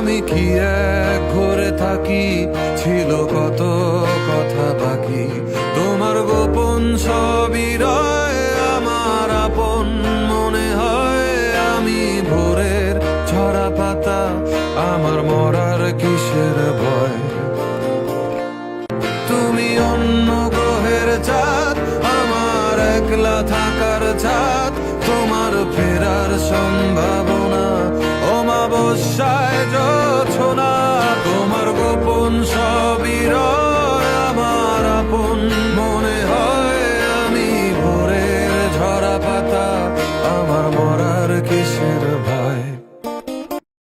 আমি কি এক ঘরে থাকি? ছিল কত কথা বাকি। তোমার গোপন সবই রয়, আমার আপন মনে হয়। আমি ভোরের ছড়া পাতা, আমার মরার কিসের ভয়? তুমি অন্য গ্রহের চাঁদ, আমার একলা থাকার চাঁদ, তোমার অমাবস্যায় না তোমার আমার মনে হয় আমি ভোরের ঝরা পাতা আমার মন